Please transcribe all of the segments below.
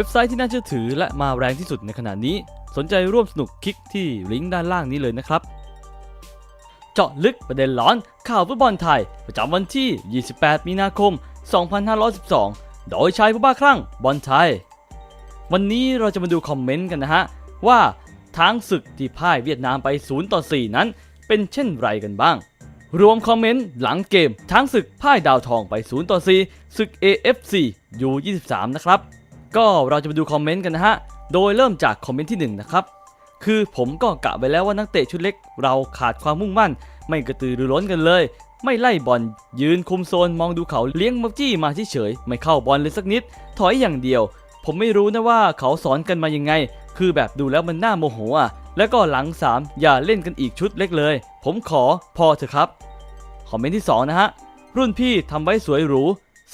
ว็บไซต์ที่น่าเชื่อถือและมาแรงที่สุดในขณะนี้ สนใจร่วมสนุกคลิกที่ลิงก์ด้านล่างนี้เลยนะครับ เจาะลึกประเด็นร้อนข่าวฟุตบอลไทย ประจำวันที่ 28 มีนาคม 2512 โดยชายผู้บ้าคลั่งบอลไทย วันนี้เราจะมาดูคอมเมนต์กันนะฮะ ว่าทางศึกที่พ่ายเวียดนามไป 0 ต่อ 4 นั้น เป็นเช่นไรกันบ้าง รวมคอมเมนต์หลังเกมทั้งศึกพ่ายดาวทองไป 0 ต่อ 4 ศึก AFC U23 นะครับ ก็เราจะมาดูคอมเมนต์กันนะฮะ โดยเริ่มจากคอมเมนต์ที่1นะครับ คือผมก็กะไว้แล้วว่านักเตะชุดเล็ก เราขาดความมุ่งมั่น ไม่กระตือรือร้นกันเลย ไม่ไล่บอลยืนคุมโซนมองดูเขาเลี้ยงมักจี้มาเฉยๆไม่เข้าบอลเลยสักนิด ถอยอย่างเดียว ผมไม่รู้นะว่าเขาสอนกันมายังไง คือแบบดูแล้วมันน่าโมโหอะแล้วก็หลัง 3 อย่าเล่นกันอีกชุดเล็กเลย ผมขอพอเถอะครับ คอมเมนต์ที่ 2 นะฮะ รุ่นพี่ทำไว้สวยหรู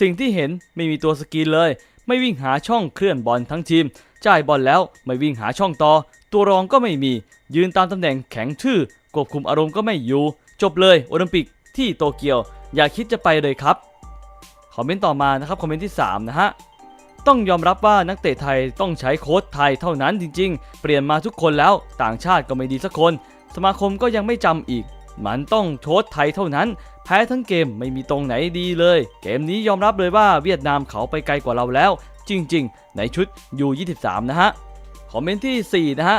สิ่งที่เห็นไม่มีตัวสกรีนเลย ไม่วิ่งหาช่องเคลื่อนบอลทั้งทีม จ่ายบอลแล้วไม่วิ่งหาช่องต่อ ตัวรองก็ไม่มี ยืนตามตำแหน่งแข็งทื่อควบคุมอารมณ์ก็ไม่อยู่ จบเลยโอลิมปิกที่โตเกียว อย่าคิดจะไปเลยครับ คอมเมนต์ต่อมานะครับคอมเมนต์ที่ 3 นะฮะต้องยอมรับว่านักเตะไทยต้องใช้โค้ชไทยเท่านั้นจริง ๆ เปลี่ยนมาทุกคนแล้วต่างชาติก็ไม่ดีสักคน สมาคมก็ยังไม่จำอีก มันต้องโค้ชไทยเท่านั้น แพ้ทั้งเกมไม่มีตรงไหนดีเลย เกมนี้ยอมรับเลยว่าเวียดนามเขาไปไกลกว่าเราแล้ว จริง ๆ ในชุด U23 นะฮะ คอมเมนต์ที่ 4 นะฮะ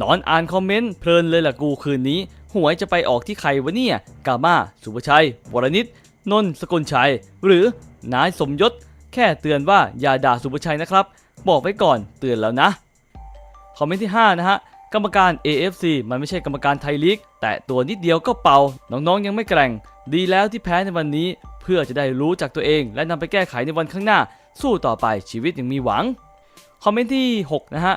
นอนอ่านคอมเมนต์เพลินเลยล่ะกูคืนนี้ หวยจะไปออกที่ใครวะเนี่ย กามา สุภชัย วรนิตนนท์สกลชัย หรือนายสมยศ แค่เตือนว่าอย่าด่าสุภชัยนะครับ บอกไว้ก่อนเตือนแล้วนะ คอมเมนต์ที่ 5 นะฮะ กรรมการ AFC มันไม่ใช่กรรมการไทยลีก แต่ตัวนิดเดียวก็เป่า น้องๆยังไม่แกร่ง ดีแล้วที่แพ้ในวันนี้เพื่อจะได้รู้จักตัวเอง และนำไปแก้ไขในวันข้างหน้า สู้ต่อไปชีวิตยังมีหวัง คอมเมนต์ที่ 6 นะฮะ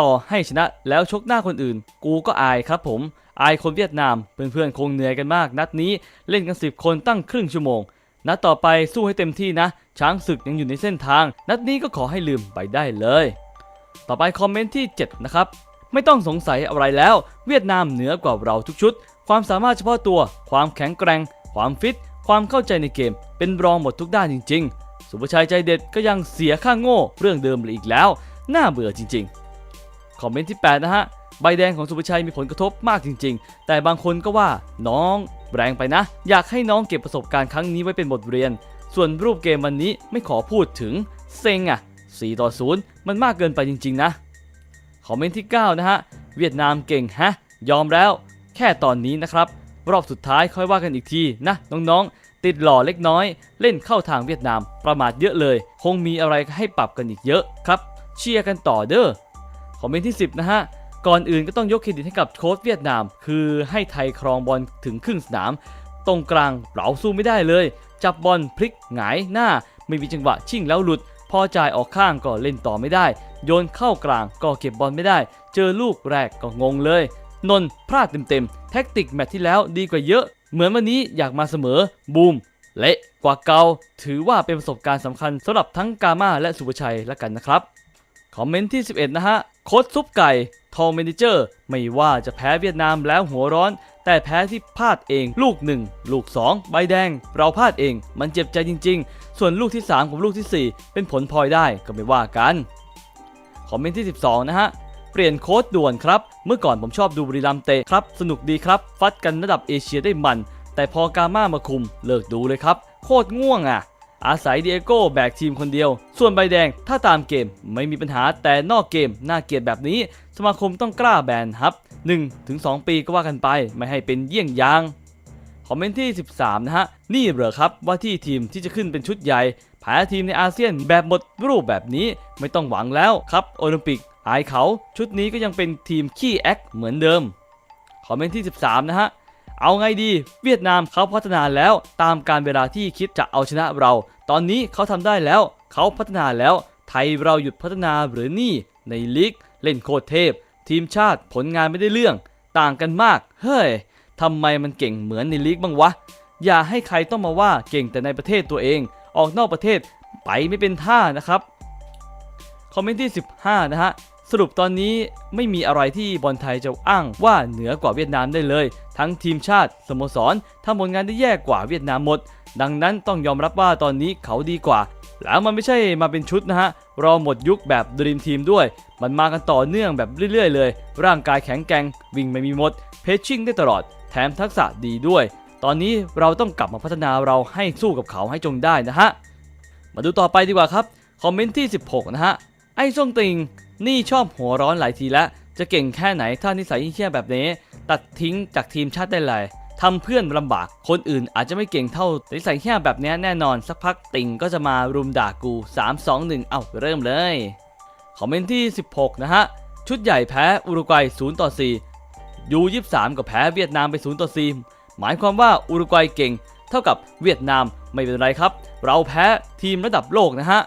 ต่อให้ชนะแล้วชกหน้าคนอื่น กูก็อายครับผม อายคนเวียดนาม เพื่อนๆคงเหนื่อยกันมาก นัดนี้เล่นกัน 10 คนตั้งครึ่งชั่วโมง นัดต่อไปสู้ให้เต็มที่นะ ช้างศึกยังอยู่ในเส้นทาง นัดนี้ก็ขอให้ลืมไปได้เลย ต่อไปคอมเมนต์ที่ 7 นะครับ ไม่ต้องสงสัยอะไรแล้ว เวียดนามเหนือกว่าเราทุกชุด ความสามารถเฉพาะตัว ความแข็งแกร่ง ความฟิต ความเข้าใจในเกม เป็นรองหมดทุกด้านจริง ๆ สุภชัยใจเด็ดก็ยังเสียค่าโง่เรื่องเดิมเลยอีกแล้ว น่าเบื่อจริง ๆ คอมเมนต์ที่ 8 นะฮะ ใบแดงของสุภชัยมีผลกระทบมากจริง ๆ แต่บางคนก็ว่าน้องแรงไปนะ อยากให้น้องเก็บประสบการณ์ครั้งนี้ไว้เป็นบทเรียน ส่วนรูปเกมวันนี้ไม่ขอพูดถึงเซ็งอะ4ต่อ0มันมากเกินไปจริง ๆ นะ คอมเมนต์ที่ 9 นะฮะ เวียดนามเก่งฮะ ยอมแล้ว แค่ตอนนี้นะครับ รอบสุดท้ายค่อยว่ากันอีกทีนะ น้องๆ ติดหล่อเล็กน้อย เล่นเข้าทางเวียดนาม ประมาทเยอะเลย คงมีอะไรให้ปรับกันอีกเยอะครับ เชียร์กันต่อเด้อคอมเมนต์ที่ 10 นะฮะก่อนอื่นก็ต้องยกเครดิตให้กับโค้ชเวียดนาม คือให้ไทยครองบอลถึงครึ่งสนาม ตรงกลางเราสู้ไม่ได้เลย จับบอลพลิกหงายหน้า ไม่มีจังหวะชิ่งแล้วหลุด พอจ่ายออกข้างก็เล่นต่อไม่ได้ โยนเข้ากลางก็เก็บบอลไม่ได้ เจอลูกแรกก็งงเลย นนท์พลาดเต็มๆ แท็กติกแมตช์ที่แล้วดีกว่าเยอะ เหมือนวันนี้อยากมาเสมอ บูม เละกว่าเกาถือว่าเป็นประสบการณ์สำคัญสำหรับทั้งกามาและสุภชัยละกันนะครับ คอมเมนต์ที่ 11 นะฮะ โค้ชซุปไก่ ทองเมนเจอร์ ไม่ว่าจะแพ้เวียดนามแล้วหัวร้อนแต่แพ้ที่พลาดเองลูก 1 ลูก 2 ใบแดง เราพลาดเอง มันเจ็บใจจริง ๆ ส่วนลูกที่ 3 กับลูกทีสี่4 เป็นผลพลอยได้ก็ไม่ว่ากัน คอมเมนต์ที่ 12 นะฮะ เปลี่ยนโค้ดด่วนครับ เมื่อก่อนผมชอบดูบุรีรัมเตะครับ สนุกดีครับ ฟัดกันระดับเอเชียได้มัน แต่พอกาม่ามาคุมเลิกดูเลยครับ โคตรง่วงอะ อาศัยเดียโก้แบกทีมคนเดียว ส่วนใบแดงถ้าตามเกมไม่มีปัญหาแต่นอกเกมน่าเกลียดแบบนี้ สมาคมต้องกล้าแบนครับ1-2 ปีก็ว่ากันไปไม่ให้เป็นเยี่ยงอย่าง อมเมนต์ที่ 13 นะฮะ นี่เหรอครับว่าที่ทีมที่จะขึ้นเป็นชุดใหญ่แพ้ทีมในอาเซียนแบบหมดรูปแบบนี้ไม่ต้องหวังแล้วครับโอลิมปิกอายเขาชุดนี้ก็ยังเป็นทีมขี้แอคเหมือนเดิมคอมเมนต์ที่ 13 นะฮะ เอาไงดี เวียดนามเขาพัฒนาแล้วตามการเวลาที่คิดจะเอาชนะเรา ตอนนี้เขาทำได้แล้ว เขาพัฒนาแล้ว ไทยเราหยุดพัฒนาหรือนี่ ในลีกเล่นโคตรเทพ ทีมชาติผลงานไม่ได้เรื่อง ต่างกันมาก เฮ้ย ทำไมมันเก่งเหมือนในลีกบ้างวะ อย่าให้ใครต้องมาว่าเก่งแต่ในประเทศตัวเอง ออกนอกประเทศไปไม่เป็นท่านะครับ คอมเมนต์ที่ 15 นะฮะ สรุปตอนนี้ไม่มีอะไรที่บอลไทยจะอ้างว่าเหนือกว่าเวียดนามได้เลย ทั้งทีมชาติสโมสรทำผลงานได้แย่กว่าเวียดนามหมด ดังนั้นต้องยอมรับว่าตอนนี้เขาดีกว่า แล้วมันไม่ใช่มาเป็นชุดนะฮะเราหมดยุคแบบด e ีมทีมด้วย มันมากันต่อเนื่องแบบเรื่อยๆ เลย ร่างกายแข็งแกร่งวิ่งไม่มีหมด เพชชิ่งได้ตลอด แถมทักษะดีด้วย ตอนนี้เราต้องกลับมาพัฒนาเราให้สู้กับเขาให้จงได้นะฮะ มาดูต่อไปดีกว่าครับ คอมเมนต์ที่ 16 นะฮะ ไอ้ส้งติง นี่ชอบหัวร้อนหลายทีแล้ว จะเก่งแค่ไหนถ้านิสัยเหี้ยแบบนี้ ตัดทิ้งจากทีมชาติได้เลยทำเพื่อนลำบาก คนอื่นอาจจะไม่เก่งเท่าแต่นิสัยเหี้ยแบบนี้แน่นอน สักพักติงก็จะมารุมด่ากู 3 2 1 เอ้าเริ่มเลย คอมเมนต์ที่ 16 นะฮะ ชุดใหญ่แพ้อุรุกวัย0ต่อ4 ยู23ก็แพ้เวียดนามไป0ต่อ4หมายความว่าอุรุกวัยเก่ง เท่ากับเวียดนามไม่เป็นไรครับ เราแพ้ทีมระดับโลกนะฮะ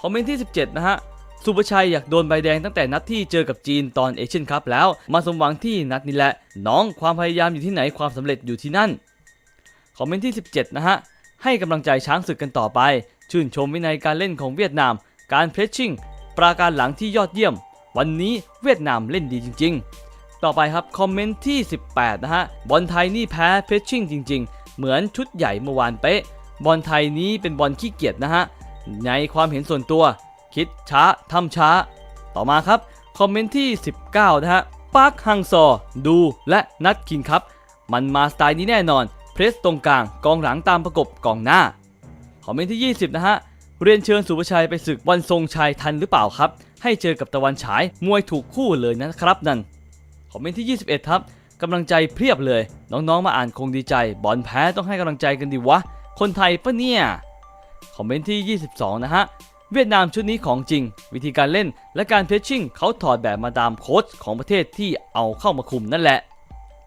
คอมเมนต์ที่ 17 นะฮะสุภชัยอยากโดนใบแดงตั้งแต่นัดที่เจอกับจีนตอนเอเชียนคัพแล้ว มาสมหวังที่นัดนี้แหละ น้องความพยายามอยู่ที่ไหนความสำเร็จอยู่ที่นั่น คอมเมนต์ที่ 17 นะฮะ ให้กำลังใจช้างศึกกันต่อไป ชื่นชมวินัยการเล่นของเวียดนาม การเพรสชิ่งปราการหลังที่ยอดเยี่ยม วันนี้เวียดนามเล่นดีจริง ๆ ต่อไปครับคอมเมนต์ที่ 18 นะฮะ บอลไทยนี่แพ้เพรสชิ่งจริง ๆ เหมือนชุดใหญ่เมื่อวานเป๊ะ บอลไทยนี้เป็นบอลขี้เกียจนะฮะ ในความเห็นส่วนตัว คิดช้าทำช้า ต่อมาครับ คอมเมนต์ที่ 19 นะฮะปาร์คฮังซอ ดูและนัดคิงครับ มันมาสไตล์นี้แน่นอน เพรสตรงกลางกองหลังตามประกบกองหน้า คอมเมนต์ที่ 20 นะฮะ เรียนเชิญสุภชัยไปศึกวันทรงชัยทันหรือเปล่าครับ ให้เจอกับตะวันฉายมวยถูกคู่เลยนะครับนั่น คอมเมนต์ที่ 21 ครับกำลังใจเพียบเลย น้องๆ มาอ่านคงดีใจ บอลแพ้ต้องให้กำลังใจกันดีวะ คนไทยปะเนี่ย คอมเมนต์ที่ 22 นะฮะ เวียดนามชุดนี้ของจริง วิธีการเล่นและการเพชชิ่งเขาถอดแบบมาตามโค้ชของประเทศที่เอาเข้ามาคุมนั่นแหละ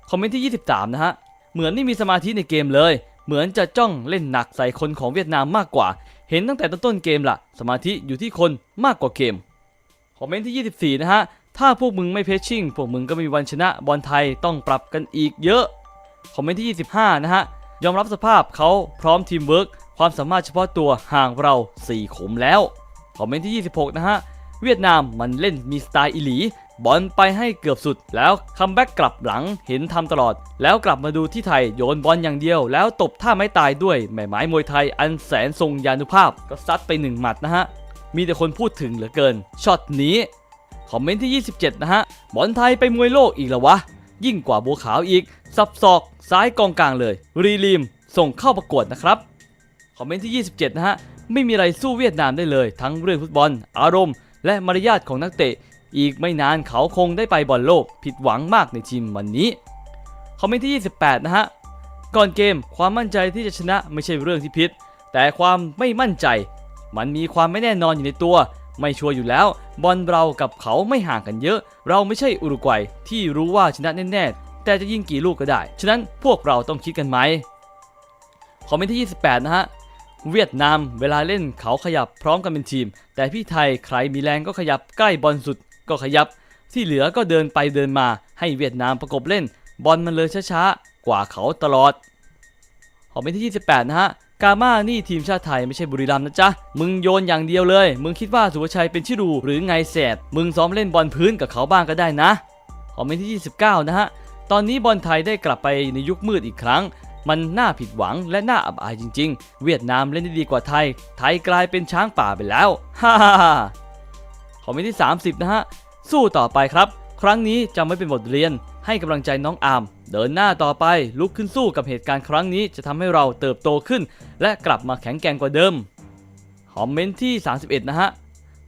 คอมเมนต์ที่ 23 นะฮะ เหมือนไม่มีสมาธิในเกมเลย เหมือนจะจ้องเล่นหนักใส่คนของเวียดนามมากกว่า เห็นตั้งแต่ต้นๆเกมละสมาธิอยู่ที่คนมากกว่าเกม คอมเมนต์ที่ 24 นะฮะ ถ้าพวกมึงไม่เพชชิ่ง พวกมึงก็ไม่มีวันชนะบอลไทยต้องปรับกันอีกเยอะ คอมเมนต์ที่ 25 นะฮะ ยอมรับสภาพเขาพร้อมทีมเวิร์กความสามารถเฉพาะตัวห่างเรา 4ขมแล้ว คอมเมนต์ที่ 26 นะฮะ เวียดนามมันเล่นมีสไตล์อีหลี บอลไปให้เกือบสุด แล้วคัมแบ็กกลับหลังเห็นทำตลอด แล้วกลับมาดูที่ไทยโยนบอลอย่างเดียว แล้วตบท่าไม้ตายด้วยแม่ไม้มวยไทยอันแสนทรงยานุภาพก็ซัดไปหนึ่งหมัดนะฮะมีแต่คนพูดถึงเหลือเกินช็อตนี้ คอมเมนต์ที่ 27 นะฮะบอลไทยไปมวยโลกอีกแล้ววะ ยิ่งกว่าบัวขาวอีก สับศอกซ้ายกองกลางเลย รีลีมส่งเข้าประกวดนะครับ คอมเมนต์ที่ 27 นะฮะ ไม่มีอะไรสู้เวียดนามได้เลย ทั้งเรื่องฟุตบอล อารมณ์ และมารยาทของนักเตะ อีกไม่นานเขาคงได้ไปบอลโลก ผิดหวังมากในทีมวันนี้ คอมเมนต์ที่ 28 นะฮะ ก่อนเกมความมั่นใจที่จะชนะไม่ใช่เรื่องที่ผิด แต่ความไม่มั่นใจ มันมีความไม่แน่นอนอยู่ในตัว ไม่ชัวร์อยู่แล้ว บอลเรากับเขาไม่ห่างกันเยอะ เราไม่ใช่อุรุกวัยที่รู้ว่าชนะแน่ๆ แต่จะยิงกี่ลูกก็ได้ ฉะนั้นพวกเราต้องคิดกันไหมคอมเมนต์ที่ 28 นะฮะ เวียดนามเวลาเล่นเขาขยับพร้อมกันเป็นทีม แต่พี่ไทยใครมีแรงก็ขยับใกล้บอลสุดก็ขยับ ที่เหลือก็เดินไปเดินมาให้เวียดนามประกบเล่น บอลมันเลยช้าๆกว่าเขาตลอดคอมเมนต์ที่ 28 นะฮะกามานี่ทีมชาติไทยไม่ใช่บุรีรัมย์นะจ๊ะ มึงโยนอย่างเดียวเลย มึงคิดว่าสุภชัยเป็นชิรูหรือไงแสดมึงซ้อมเล่นบอลพื้นกับเขาบ้างก็ได้นะคอมเมนต์ที่ 29 นะฮะ ตอนนี้บอลไทยได้กลับไปในยุคมืดอีกครั้ง มันน่าผิดหวังและน่าอับอายจริง ๆ เวียดนามเล่นได้ดีกว่าไทย ไทยกลายเป็นช้างป่าไปแล้ว ฮ่าฮ่าฮ่าคอมเมนต์ที่ 30 นะฮะ สู้ต่อไปครับ ครั้งนี้จำไว้เป็นบทเรียน ให้กำลังใจน้องอาร์มเดินหน้าต่อไปลุกขึ้นสู้กับเหตุการณ์ครั้งนี้จะทำให้เราเติบโตขึ้น และกลับมาแข็งแกร่งกว่าเดิมคอมเมนต์ที่ 31 นะฮะ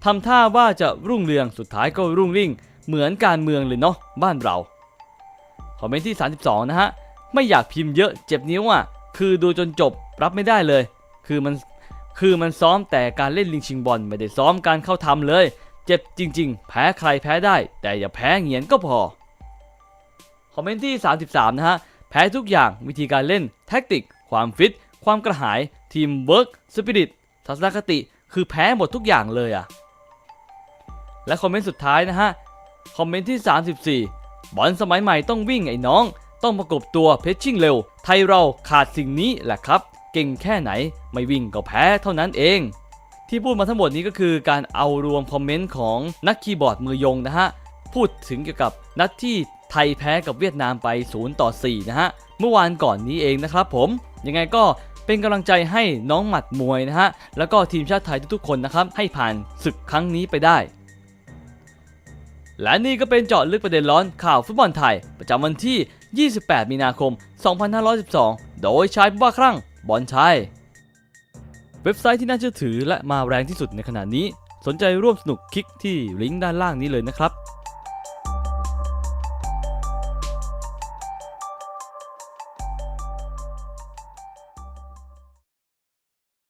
ทำท่าว่าจะรุ่งเรืองสุดท้ายก็รุ่งริ่ง เหมือนการเมืองเลยเนาะบ้านเราคอมเมนต์ที่ 32 นะฮะไม่อยากพิมพ์เยอะเจ็บนิ้วอะคือดูจนจบรับไม่ได้เลย คือมันคือมันซ้อมแต่การเล่นลิงชิงบอลไม่ได้ซ้อมการเข้าทำเลย เจ็บจริง ๆ แพ้ใครแพ้ได้ แต่อย่าแพ้เหงียนก็พอ คอมเมนต์ที่ 33 นะฮะ แพ้ทุกอย่างวิธีการเล่น แท็กติก ความฟิต ความกระหาย ทีมเวิร์กสปิริตทัศนคติ คือแพ้หมดทุกอย่างเลยอะและคอมเมนต์สุดท้ายนะฮะ คอมเมนต์ที่ 34 บอลสมัยใหม่ต้องวิ่งไอ้น้อง ต้องประกบตัวเพชชิ่งเร็ว ไทยเราขาดสิ่งนี้แหละครับ เก่งแค่ไหนไม่วิ่งก็แพ้เท่านั้นเอง ที่พูดมาทั้งหมดนี้ก็คือการเอารวมคอมเมนต์ของนักคีย์บอร์ดมือยงนะฮะ พูดถึงเกี่ยวกับนัดที่ไทยแพ้กับเวียดนามไป 0 ต่อ 4 นะฮะ เมื่อวานก่อนนี้เองนะครับผม ยังไงก็เป็นกำลังใจให้น้องหมัดมวยนะฮะ แล้วก็ทีมชาติไทยทุกๆคนนะครับ ให้ผ่านศึกครั้งนี้ไปได้ และนี่ก็เป็นเจาะลึกประเด็นร้อนข่าวฟุตบอลไทย ประจำวันที่ 28 มีนาคม 2512 โดยชายผู้บ้าคลั่งบอลชัย เว็บไซต์ที่น่าเชื่อถือและมาแรงที่สุดในขณะนี้ สนใจร่วมสนุกคลิกที่ลิงก์ด้านล่างนี้เลยนะครับ